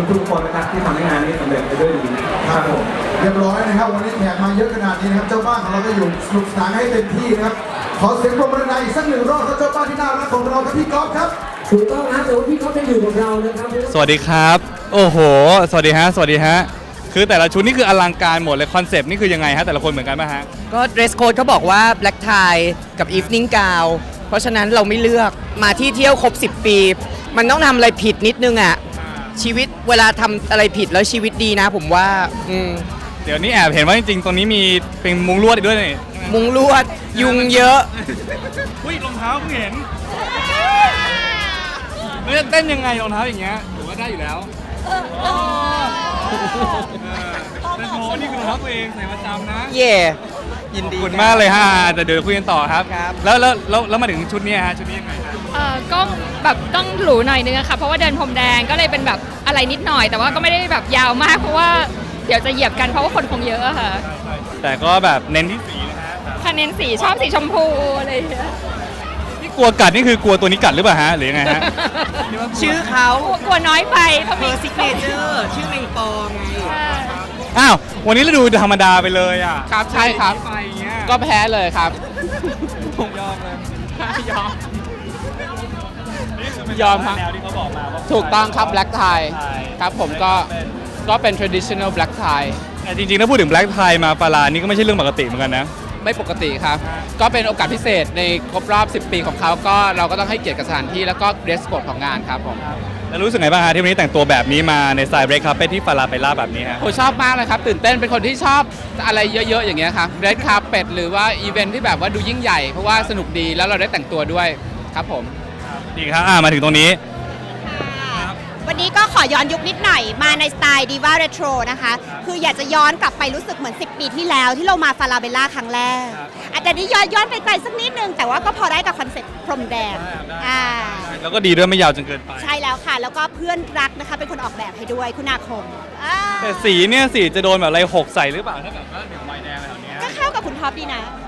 อบคุณทุกคนนะครับที่ทำให้งานนี้สำเร็จไปด้วยดีครับผมเรียบร้อยนะครับ วันนี้แขกมาเยอะขนาดนี้นะครับ เจ้าบ้านของเราก็อยู่สนุกสนานให้เต็มที่นะครับ ขอเสียงปรบมือดังๆอีกสักหนึ่งรอบครับเจ้าบ้านที่น่ารักของเราครับพี่ก๊อฟครับถูกต้องครับแต่ว่าพี่เขาจะอยู่กับเรานะครับสวัสดีครับ โอ้โห สวัสดีฮะ สวัสดีฮะ คือแต่ละชุดนี่คืออลังการหมดเลยคอนเซปต์นี่คือยังไงฮะแต่ละคนเหมือนกันไหมฮะ ก็ dress code เขาบอกว่า black tie กับ evening gown เพราะฉะนั้นเราไม่เลือกมาที่เที่ยวครบ 10 ปี มันต้องทำอะไรผิดนิดนึงอะ ชีวิตเวลาทำอะไรผิดแล้วชีวิตดีนะ ผมว่าอืมเดี๋ยวนี้แอบเห็นว่าจริงๆ ตรงนี้มีเป็นมุงลวดอีกด้วยนี่มุงลวดยุงเยอะ อุ้ยรองเท้าเพิ่งเห็นแล้วจะเต้นยังไงรองเท้าอย่างเงี้ยถือว่าได้อยู่แล้วแต่โหนี่คือรองเท้าตัวเองใส่ประจำนะ เย่ยินขอบดีคุณมากเลยฮะแต่เดี๋ยวคุยกันต่อครับ ครับ แล้วแล้วแล้วแล้วมาถึงชุดนี้ฮะชุดนี้ยังไงฮะเอ่อ ก็แบบต้องหรูหน่อยนึงอะค่ะ เพราะว่าเดินพรมแดงก็เลยเป็นแบบอะไรนิดหน่อย แต่ว่าก็ไม่ได้แบบยาวมาก เพราะว่าเดี๋ยวจะเหยียบกันเพราะว่าคนคงเยอะอะค่ะ แต่ก็แบบเน้นที่สีนะฮะแบบคะแนนสีชอบสีชมพูอะไรอย่างเงี้ยนี่กลัวกัดนี่คือกลัวตัวนี้กัดหรือเปล่าฮะหรือยังไงฮะ ชื่อเขากลัวกลัวน้อยไปเพราะเ e มีอร์ซิกเนเจอร์ชื่อแมงปองไงใช่อ้าววันนี้เราดูธรรมดาไปเลยอะครับใช่ครับ ไปอย่างเงี้ยก็แพ้เลยครับ ผมยอมเลยยอมนี่คือเป็น ยอมครับแนวที่เขาบอกมาว่าถูกต้องครับ black tie ใช่ครับผมก็ก็เป็น traditional black tie แต่จริงๆถ้าพูดถึง black tie มาฟาลานี่ก็ไม่ใช่เรื่องปกติเหมือนกันนะ ไม่ปกติครับ ก็เป็นโอกาสพิเศษในครบรอบ 10 ปีของเขาก็เราก็ต้องให้เกียรติกับสถานที่แล้วก็ dress code ของงานครับผมแล้วรู้สึกไงบ้างฮะที่วันนี้แต่งตัวแบบนี้มาในสไตล์ red carpet ที่ฟาลาเปล่าแบบนี้ฮะผมชอบมากเลยครับ ตื่นเต้นเป็นคนที่ชอบอะไรเยอะๆ อย่างเงี้ยครับ red carpet หรือว่าอีเวนท์ที่แบบว่าดูยิ่งใหญ่เพราะว่าสนุกดีแล้วเราได้แต่งตัวด้วยครับผม ดีครับอ่ามาถึงตรงนี้ วันนี้ก็ขอย้อนยุคนิดหน่อยมาในสไตล์ดีว่าเรโทรนะคะ คืออยากจะย้อนกลับไปรู้สึกเหมือน 10 ปีที่แล้วที่เรามาฟาราเบลล่าครั้งแรก อาจจะนี้ย้อนย้อนไปไกลสักนิดนึง แต่ว่าก็พอได้กับคอนเซ็ปต์พรมแดงอ่าแล้วก็ดีด้วยไม่ยาวจนเกินไป ใช่แล้วค่ะ แล้วก็เพื่อนรักนะคะ เป็นคนออกแบบให้ด้วยคุณอาคมอ่าแต่สีเนี่ยสีจะโดนแบบอะไรหกใส่หรือเปล่าถ้าแบบว่าเดี๋ยวไม้แดงอะไรแถวเนี้ยก็เข้ากับคุณท็อปดีนะอ่า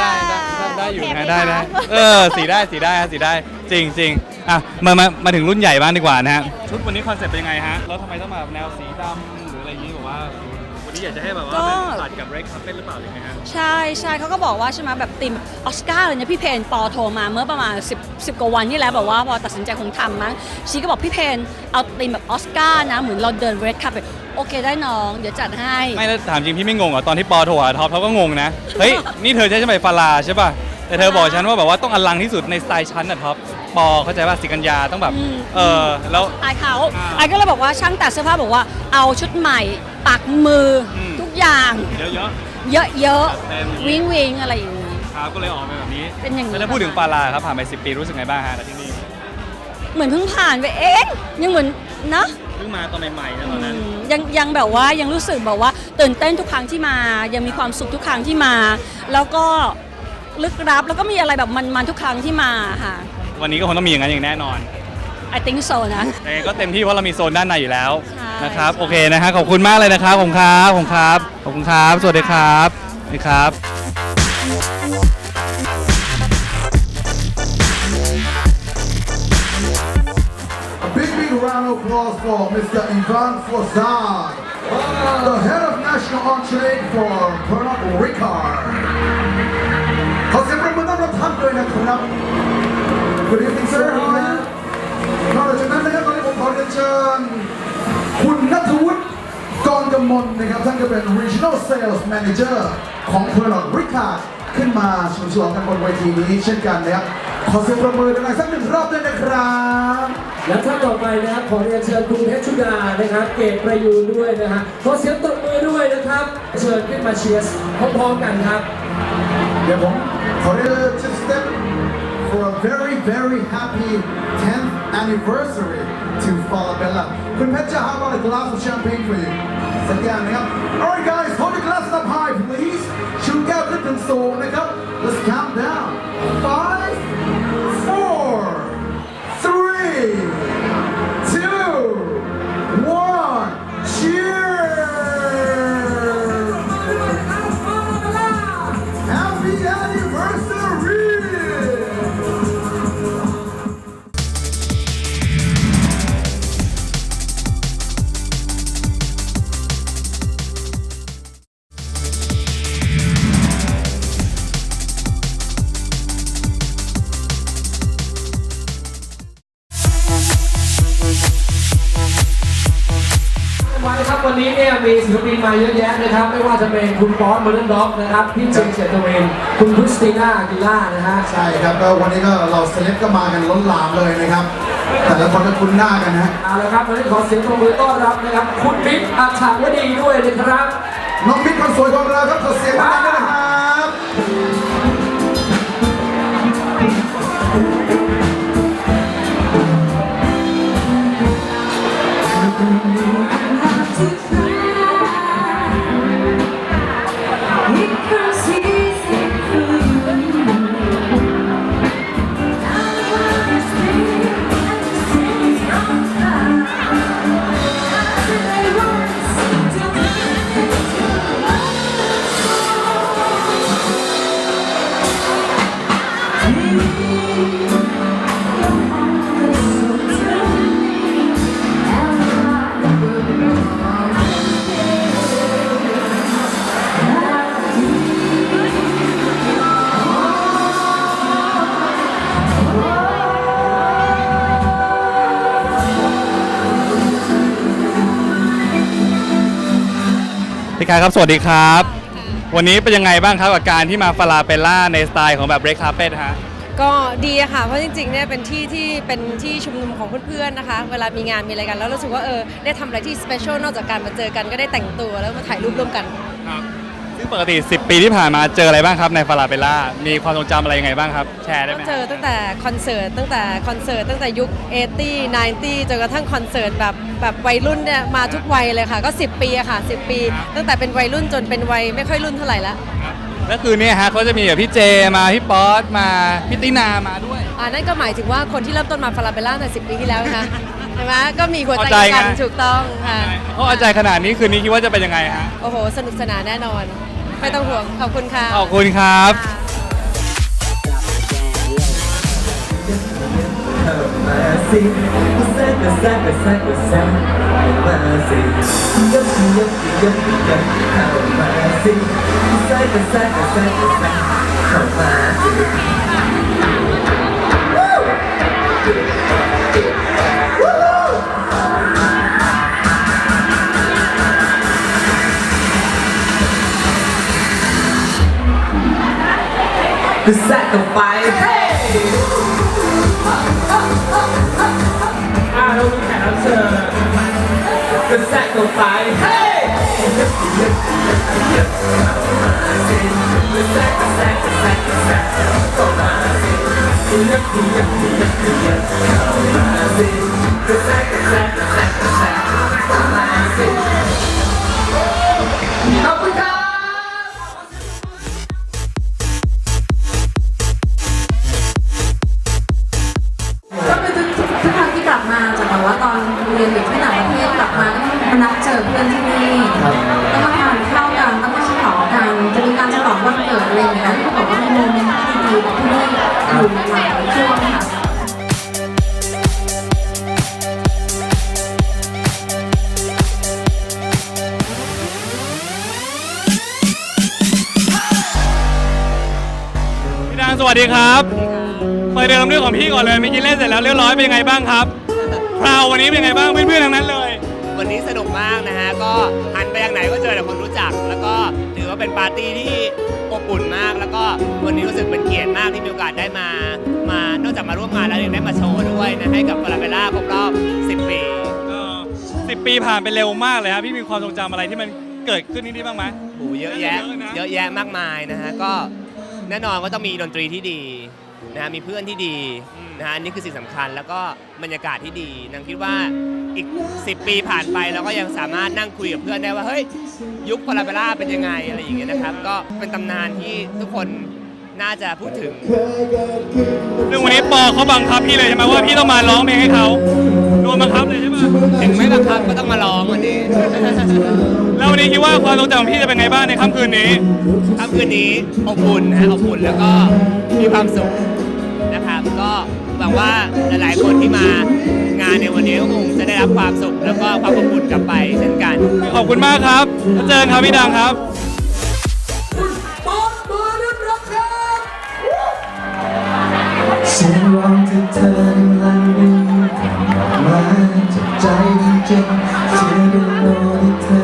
ได้ได้ได้ได้อยู่โเคหมได้ได้คะเออสีได้สีได้ฮะสีได้จริงจริงอะมามามาถึงรุ่นใหญ่บ้างดีกว่านะฮะชุดวันนี้คอนเซ็ปต์เป็นยังไงฮะแล้วทำไมต้องมาแนวสีดำหรืออะไรอย่างนี้แบบว่าวันนี้อยากจะให้แบบว่าก็เป็นตัดกับ red carpet หรือเปล่าหรือไงฮะใช่ใช่เขาก็บอกว่าใช่ไหมแบบตีมออสการ์เลยเนี่ยพี่เพนปอโทรมาเมื่อประมาณ 10 10กว่าวันที่แล้วบอกว่าพอตัดสินใจคงทำมั้งชีก็บอกพี่เพนเอาตีมแบบออสการ์นะเหมือนเราเดินเรดคัพไป โอเคได้น้อง เดี๋ยวจัดให้ ไม่แล้วถามจริงพี่ไม่งงเหรอตอนที่ปอโทรหาท็อปเขาก็งงนะ เฮ้ย นี่เธอใช่ใช่ไหมฟาลาใช่ป่ะ แต่เธอบอกฉันว่าแบบว่าต้องอลังที่สุดในสไตล์ฉันน่ะท็อปปอเข้าใจป่ะสิกัญญาต้องแบบ อืม เออแล้วอายเขาอ่าอายก็เลยบอกว่าช่างตัดเสื้อผ้าบอกว่าเอาชุดใหม่ปักมืออม ทุกอย่างเยอะ เยอะเต็ม ๆวิงวิงอะไรอย่างนี้ ๆครับก็เลยออกมาแบบนี้เป็นอย่างนี้ แล้วถ้าพูดถึงฟาลาครับผ่านไป10 ปีรู้สึกไงบ้างฮะแล้วที่นี่ เหมือนเพิ่งผ่านไปเองยังเหมือนนะ เพิ่งมาตอนใหม่ๆนะตอนนั้น ยังยังแบบว่ายังรู้สึกแบบว่า ตื่นเต้นทุกครั้งที่มา ยังมีความสุขทุกครั้งที่มา แล้วก็ลึกลับแล้วก็มีอะไรแบบมันๆทุกครั้งที่มาค่ะ วันนี้ก็คงต้องมีอย่างนั้นอย่างแน่นอน I think so นะ แต่ก็เต็มที่เพราะเรามีโซนด้านในอยู่แล้วใช่นะครับโอเคนะฮะขอบคุณมากเลยนะครับ ขอบคุณครับ ขอบคุณครับ ขอบคุณครับ สวัสดีครับสวัสดีครับ applause for Mr. Ivan Fozard the head of national on trade for Pernod Ricard ขอเสียงปรบมือต้อนรับท่านด้วยนะครับ Good evening sir how are you นอกจากนั้นนะครับตอนนี้ผมขอเรียนเชิญคุณนัทวุฒิกรกมลนะครับท่านก็เป็น Regional Sales Manager ของ Pernod Ricard ขึ้นมาชมฉลองกันบนเวทีนี้เช่นกันนะครับ ขอเสียงปรบมือดังๆสักหนึ่งรอบด้วยนะครับและท่านต่อไปนะครับขอเรียนเชิญคุณเพชรชุดานะครับเกตประยูนด้วยนะฮะขอเสียงตบมือด้วยนะครับ เชิญขึ้นมาเชียร์พร้อมๆกันครับ เดี๋ยวผมขอเรียน to step for a very very happy 10th anniversary to Falabella คุณเพชรจะ how about a glass of champagne for you สักอย่างนะครับ alright guys hold your glasses up high please ชูแก้วขึ้นถึงสูงนะครับ let's count down five มีศิลปินมาเยอะแยะนะครับ ไม่ว่าจะเป็นคุณป๊อตเมอร์เดนด็อกนะครับพี่เจเจตเวนคุณคริสติน่าอากิล่านะฮะใช่ครับก็วันนี้ก็เราเซเลบก็มากันล้นหลามเลยนะครับ แต่ละคนก็คุ้นหน้ากันนะเอาละครับวันนี้ขอเสียงปรบมือต้อนรับนะครับ คุณบิ๊กอัจฉาวดีด้วยนะครับน้องบิ๊กคนสวยของเราครับขอเสียงดังๆด้วยนะครับ พี่กายครับ สวัสดีครับ วันนี้เป็นยังไงบ้างครับกับการที่มาฟาลาเปลล่าในสไตล์ของแบบเบรคคาเฟ่ฮะ ก็ดีอะค่ะ เพราะจริงๆเนี่ยเป็นที่ที่เป็นที่ชุมนุมของเพื่อนๆนะคะ เวลามีงานมีอะไรกันแล้วรู้สึกว่าเออได้ทำอะไรที่สเปเชียลนอกจากการมาเจอกันก็ได้แต่งตัวแล้วมาถ่ายรูปร่วมกัน ซึ่งปกติ 10 ปีที่ผ่านมาเจออะไรบ้างครับในฟาลาเปลล่ามีความทรงจำอะไรยังไงบ้างครับ แชร์ได้ไหมก็เจอตั้งแต่คอนเสิร์ตตั้งแต่คอนเสิร์ตตั้งแต่ยุค 80 90 จนกระทั่งคอนเสิร์ตแบบแบบวัยรุ่นเนี่ยมาทุกวัยเลยค่ะ ก็ 10 ปีอะค่ะ 10 ปี ตั้งแต่เป็นวัยรุ่นจนเป็นวัยไม่ค่อยรุ่นเท่าไหร่ละก็คือเนี่ยฮะเขาจะมีแบบพี่เจมา พี่ป๊อตมาพี่ตินามาด้วย อ่านั่นก็หมายถึงว่าคนที่เริ่มต้นมาฟาราเบลล่าใน 10 ปีที่แล้วนะคะใช่ไหมก็มีหัวใจเข้าใจกันไงถูกต้องค่ะเขาเอาใจขนาดนี้คืนนี้คิดว่าจะเป็นยังไงฮะโอ้โห สนุกสนานแน่นอน ไม่ต้องห่วง ขอบคุณค่ะ ขอบคุณครับ มาสิมาแซกมาแซกมาแซกมาแซกมาสิยับยับยับยับเข้ามาสิมาแซกมาแซกมาแซกมาแซกเข้ามาสิ ก็แซกกันไปอ่าเรามีแข นเรียนอยู่ที่ต่างประเทศกลับมาก็มานัดเจอเพื่อนที่นี่ต้องมาทานข้าวกันต้องมาฉลองกันจะมีการฉลองวันเกิดอะไรอย่างเงี้ยที่บอกว่ามีโมเมนต์ที่ดีๆกับที่นี่อยู่หลายๆช่วงค่ะพี่ดังสวัสดีครับเปิดเดิมเรื่องของพี่ก่อนเลยเมื่อกี้เล่นเสร็จแล้วเรียบร้อยเป็นยังไงบ้างครับค ราววันนี้เป็นยังไงบ้างเพื่อนๆทั้งนั้นเลย วันนี้สนุกมากนะฮะ ก็หันไปทางไหนก็เจอแต่คนรู้จัก แล้วก็ถือว่าเป็นปาร์ตี้ที่อบอุ่นมาก แล้วก็วันนี้รู้สึกเป็นเกียรติมากที่มีโอกาสได้มา มานอกจากมาร่วมงานแล้วยังได้มาโชว์ด้วยนะให้กับฟาราเบล่าครบรอบ 10 ปีสิบปีผ่านไปเร็วมากเลยครับพี่มีความทรงจำอะไรที่มันเกิดขึ้นนี่บ้างไหมโอ้โหเยอะแยะเยอะนะเยอะแยะมากมายนะฮะ ก็แน่นอนก็ต้องมีดนตรีที่ดี นะฮะมีเพื่อนที่ดีนะฮะอันนี่คือสิ่งสำคัญ แล้วก็บรรยากาศที่ดีนังคิดว่าอีก 10 ปีผ่านไปเราก็ยังสามารถนั่งคุยกับเพื่อนได้ว่าเฮ้ยยุคพาราเบล่าเป็นยังไงอะไรอย่างเงี้ยนะครับ ก็เป็นตำนานที่ทุกคน น่าจะพูดถึงซึ่งวันนี้ปอเขาบังคับพี่เลยใช่ไหมว่าพี่ต้องมาร้องเพลงให้เขาโดนบังคับเลยใช่ไหมถึงไม่บังคับก็ต้องมาร้องวันนี้ แล้ววันนี้คิดว่าความทรงจำของพี่จะเป็นไงบ้างในค่ำคืนนี้ ค่ำคืนนี้อบอุ่นนะฮะอบอุ่นแล้วก็มีความสุขนะครับก็หวังว่าหลายๆคนที่มางานในวันนี้ก็คงจะได้รับความสุขแล้วก็ความอบอุ่นกลับไปเช่นกัน ขอบคุณมากครับแล้วเจอกันครับพี่ดังครับ นหวังที่เธอกำลังดีทำออกมาจากใจจริงๆเชื่อเป็นโลที่เธอ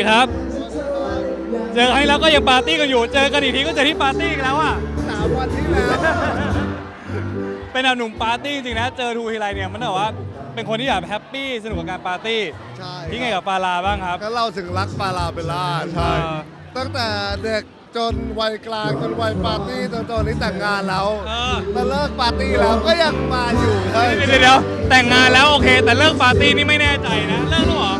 ดีครับ เจอครั้งที่แล้วก็ยังปาร์ตี้กันอยู่ เจอกันอีกทีก็เจอที่ปาร์ตี้อีกแล้วอะ สามวันที่แล้วเป็นแบบหนุ่มปาร์ตี้จริงๆนะ เจอทูทีไรเนี่ยมันแบบว่าเป็นคนที่แบบแฮปปี้สนุกกับการปาร์ตี้ใช่พี่ไงกับปาลาบ้างครับ ก็เล่าถึงรักปาลาเบลล่าใช่อ่าตั้งแต่เด็กจนวัยกลางจนวัยปาร์ตี้จนตอนนี้แต่งงานแล้วเออ มาเลิกปาร์ตี้แล้วก็ยังมาอยู่ใช่เดี๋ยวเดี๋ยวแต่งงานแล้วโอเค แต่เลิกปาร์ตี้นี่ไม่แน่ใจนะ เลิกแล้วเหรอ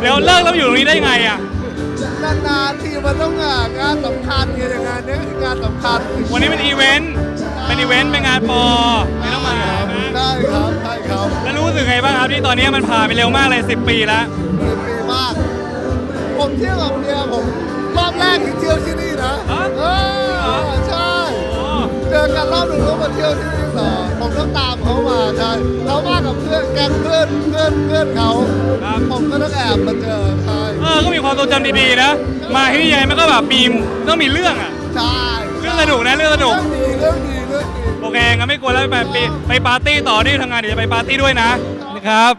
เดี๋ยวเลิกแล้วอยู่ตรงนี้ได้ไงอะ นานๆทีมันต้องงานงานสำคัญไงอย่างงานนี้คืองานสำคัญวันนี้เป็นอีเวนต์ เป็นอีเวนต์ เป็นงานปอไม่ต้องมานะได้ครับใช่ครับแล้วรู้สึกไงบ้างครับที่ตอนนี้มันผ่านไปเร็วมากเลย 10 ปีแล้ว ดีปีมาก ผมเที่ยวกับเมียผมรอบแรกที่เที่ยวที่นี่นะฮะเออใช่โอ้เจอ กันรอบหนึ่งแล้วมาเที่ยวที่นี่ต่อผมต้องตามเขามาใช่เขามากับเพื่อนแก๊งเพื่อนเพื่อนเพื่อนเขาครับ ผมก็ต้องแอบมาเจอใช่เออ ก็มีความทรงจำดีๆนะ มาที่นี่ยังไงมันก็แบบมีต้องมีเรื่องอะใช่เรื่องสนุกนะเรื่องสนุก เรื่องดีเรื่องดีเรื่องดี โอเคงั้นไม่กลัวแล้วไปไปไปปาร์ตี้ต่อที่ทำงานเดี๋ยวจะไปปาร์ตี้ด้วยนะนะครับ